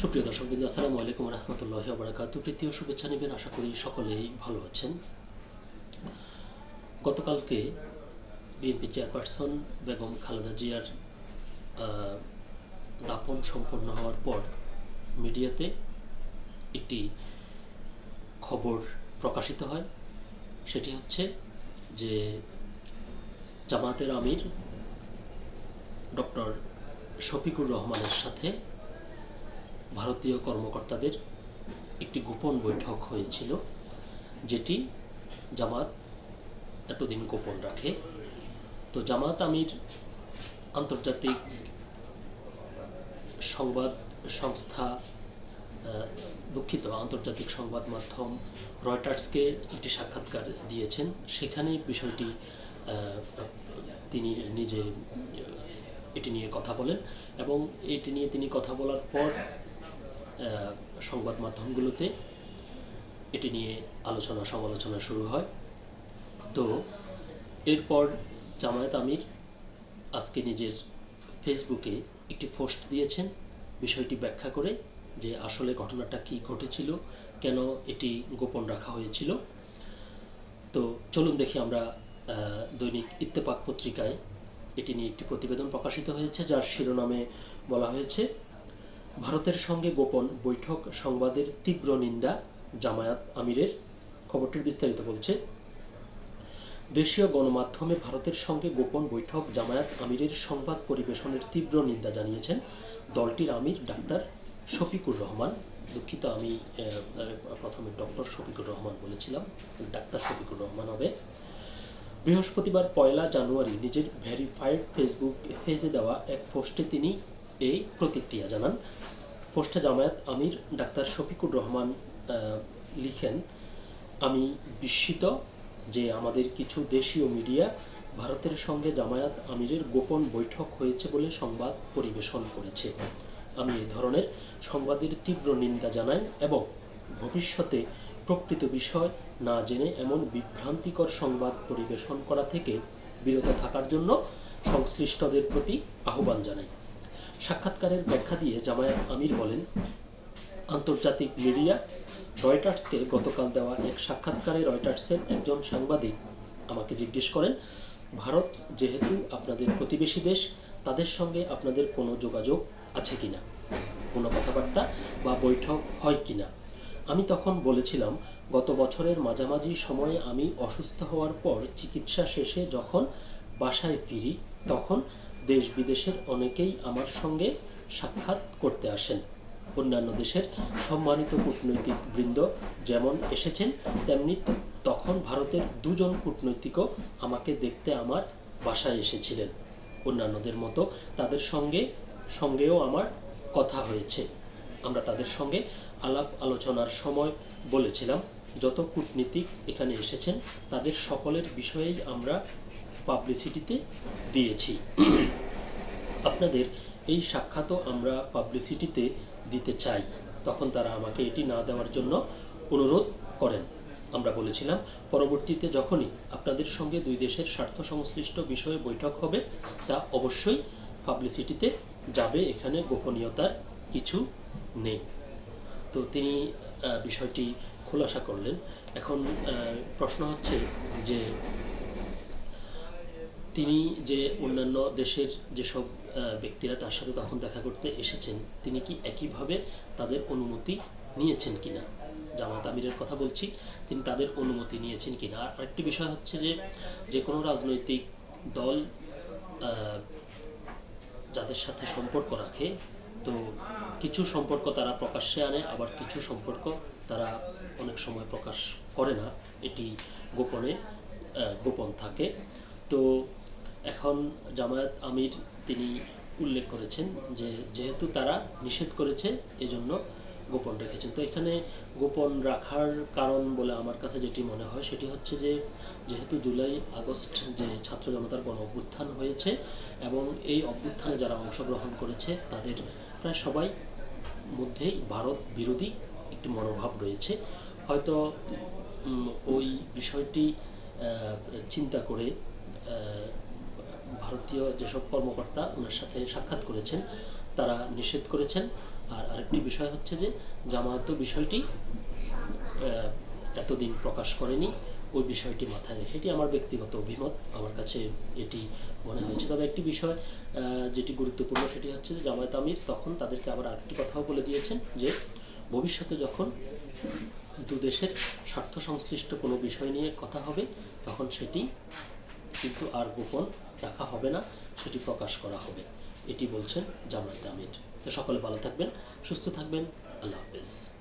সুপ্রিয় দর্শক বিন্দু, আসসালামু আলাইকুম রহমতুল্লাহ বারাকাতু। প্রীতীয় শুভেচ্ছা নেবেন, আশা করি সকলেই ভালো আছেন। গতকালকে বিএনপি চেয়ারপারসন বেগম খালেদা জিয়ার দাপন সম্পন্ন হওয়ার পর মিডিয়াতে একটি খবর প্রকাশিত হয়। সেটি হচ্ছে যে জামাতের আমির ডক্টর শফিকুর রহমানের সাথে ভারতীয় কর্মকর্তাদের একটি গোপন বৈঠক হয়েছিল, যেটি জামাত এতদিন গোপন রাখে। তো জামাত আমির আন্তর্জাতিক সংবাদ সংস্থা দুঃখিত, আন্তর্জাতিক সংবাদ মাধ্যম রয়টার্সকে একটি সাক্ষাৎকার দিয়েছেন। সেখানে বিষয়টি তিনি নিজে এটি নিয়ে কথা বলেন এবং এটি নিয়ে তিনি কথা বলার পর সংবাদ মাধ্যমগুলোতে এটি নিয়ে আলোচনা সমালোচনা শুরু হয়। তো এরপর জামায়াত আমির আজকে নিজের ফেসবুকে একটি পোস্ট দিয়েছেন, বিষয়টি ব্যাখ্যা করে যে আসলে ঘটনাটা কি ঘটেছিল, কেন এটি গোপন রাখা হয়েছিল। তো চলুন দেখি আমরা দৈনিক ইত্তেফাক পত্রিকায় এটি নিয়ে একটি প্রতিবেদন প্রকাশিত হয়েছে, যার শিরোনামে বলা হয়েছে ভারতের সঙ্গে গোপন বৈঠক সংবাদের তীব্র নিন্দা জামায়াত আমিরের। খবরটির বিস্তারিত বলছে, দেশীয় গণমাধ্যমে ভারতের সঙ্গে গোপন বৈঠক জামায়াত আমিরের সংবাদ পরিবেশনের তীব্র নিন্দা জানিয়েছেন দলটির আমির ডাক্তার শফিকুর রহমান। দুঃখিত, আমি প্রথমে ডক্টর শফিকুর রহমান বলেছিলাম, ডাক্তার শফিকুর রহমান হবে। বৃহস্পতিবার পয়লা জানুয়ারি নিজের ভেরিফাইড ফেসবুক পেজে দেওয়া এক পোস্টে তিনি এই প্রতিক্রিয়া, জানান। পোস্টে জামায়াত আমির ডাক্তার শফিকুর রহমান লিখেন, আমি বিস্মিত যে আমাদের কিছু দেশীয় মিডিয়া ভারতের সঙ্গে জামায়াত আমিরের গোপন বৈঠক হয়েছে বলে সংবাদ পরিবেশন করেছে। আমি এই ধরনের সংবাদের তীব্র নিন্দা জানাই এবং ভবিষ্যতে প্রকৃত বিষয় না জেনে এমন বিভ্রান্তিকর সংবাদ পরিবেশন করা থেকে বিরত থাকার জন্য সংশ্লিষ্টদের প্রতি আহ্বান জানাই। সাক্ষাৎকারের ব্যাখ্যা দিয়ে জামায়াত আমির বলেন, আন্তর্জাতিক মিডিয়া রয়টার্সকে গতকাল দেওয়া এক সাক্ষাৎকারে রয়টার্সের একজন সাংবাদিক আমাকে জিজ্ঞেস করেন, ভারত যেহেতু আপনাদের প্রতিবেশী দেশ, তাদের সঙ্গে আপনাদের কোনো যোগাযোগ আছে কিনা? কোনো কথাবার্তা বা বৈঠক হয় কিনা? আমি তখন বলেছিলাম, গত বছরের মাঝামাঝি সময়ে আমি অসুস্থ হওয়ার পর চিকিৎসা শেষে যখন বাসায় ফিরি, তখন দেশ বিদেশের অনেকেই আমার সঙ্গে সাক্ষাৎ করতে আসেন। অন্যান্য দেশের সম্মানিত কূটনৈতিক বৃন্দ যেমন এসেছেন, তেমনি তখন ভারতের দুজন কূটনৈতিকও আমাকে দেখতে আমার বাসায় এসেছিলেন। অন্যান্যদের মতো তাদের সঙ্গে, সঙ্গেও আমার কথা হয়েছে। আমরা তাদের সঙ্গে আলাপ আলোচনার সময় বলেছিলাম, যত কূটনীতিক এখানে এসেছেন, তাদের সকলের বিষয়েই আমরা পাবলিসিটিতে দিয়েছি। আপনাদের এই সাক্ষাৎও আমরা পাবলিসিটিতে দিতে চাই। তখন তারা আমাকে এটি না দেওয়ার জন্য অনুরোধ করেন। আমরা বলেছিলাম, পরবর্তীতে যখনই আপনাদের সঙ্গে দুই দেশের স্বার্থ সংশ্লিষ্ট বিষয়ে বৈঠক হবে, তা অবশ্যই পাবলিসিটিতে যাবে, এখানে গোপনীয়তার কিছু নেই। তো তিনি বিষয়টি খোলাসা করলেন। এখন প্রশ্ন হচ্ছে যে তিনি যে অন্যান্য দেশের যেসব ব্যক্তিরা তার সাথে তখন দেখা করতে এসেছেন, তিনি কি একইভাবে তাদের অনুমতি নিয়েছেন কিনা? জামাত আমিরের কথা বলছি, তিনি তাদের অনুমতি নিয়েছেন কিনা? আর আরেকটি বিষয় হচ্ছে যে যে কোনো রাজনৈতিক দল যাদের সাথে সম্পর্ক রাখে, তো কিছু সম্পর্ক তারা প্রকাশ্যে আনে, আবার কিছু সম্পর্ক তারা অনেক সময় প্রকাশ করে না। এটি গোপনে গোপন থাকে। তো এখন জামায়াত আমির তিনি উল্লেখ করেছেন যে যেহেতু তারা নিষেধ করেছে, এজন্য গোপন রেখেছেন। তো এখানে গোপন রাখার কারণ বলে আমার কাছে যেটি মনে হয়, সেটি হচ্ছে যে যেহেতু জুলাই, আগস্ট যে ছাত্র জনতার গণ অভ্যুত্থান হয়েছে এবং এই অভ্যুত্থানে যারা অংশগ্রহণ করেছে, তাদের প্রায় সবাই মধ্যেই ভারত বিরোধী একটি মনোভাব রয়েছে। হয়তো ওই বিষয়টি চিন্তা করে ভারতীয় যেসব কর্মকর্তা ওনার সাথে সাক্ষাৎ করেছেন, তারা নিষেধ করেছেন। আর আরেকটি বিষয় হচ্ছে যে, জামায়াত বিষয়টি এতদিন প্রকাশ করেনি, ওই বিষয়টি মাথায় রেখে এটি আমার ব্যক্তিগত অভিমত। আমার কাছে এটি মনে হয়েছে। তবে একটি বিষয় যেটি গুরুত্বপূর্ণ সেটি হচ্ছে যে, জামায়াত আমির তখন তাদেরকে আবার আরেকটি কথাও বলে দিয়েছেন যে, ভবিষ্যতে যখন দু দেশের স্বার্থ সংশ্লিষ্ট কোনো বিষয় নিয়ে কথা হবে, তখন সেটি কিন্তু আর গোপন রাখা হবে না, সেটি প্রকাশ করা হবে। এটি বলছেন জামায়াত আমির। তো সকলে ভালো থাকবেন, সুস্থ থাকবেন, আল্লাহ হাফেজ।